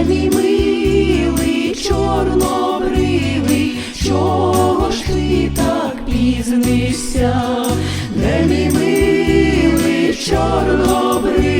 Боже мій милий, чорнобривий, чого ж ти так пізнишся? де мій милий, чорнобривий.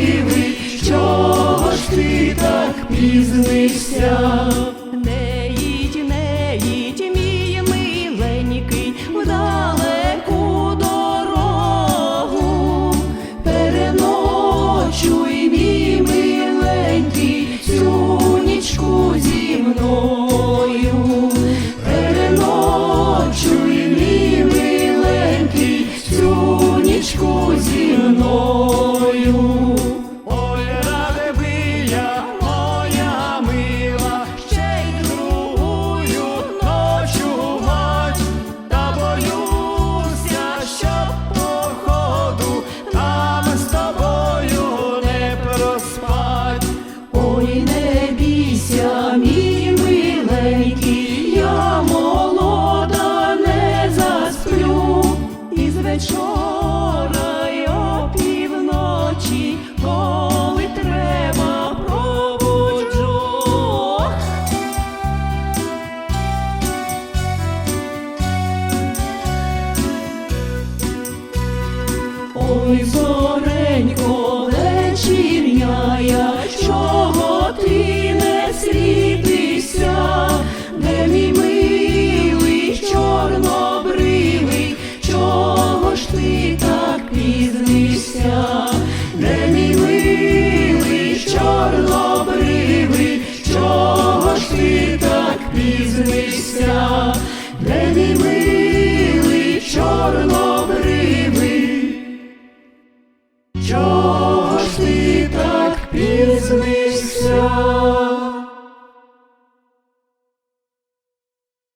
мною, ой, ради моя мила, ще й другую ночувать, та боюся, що походу там з тобою не проспать. Ой, не бійся, мій миленький, я молода не засплю і звечора. Holy Soul. Чого ж ти так пізнився?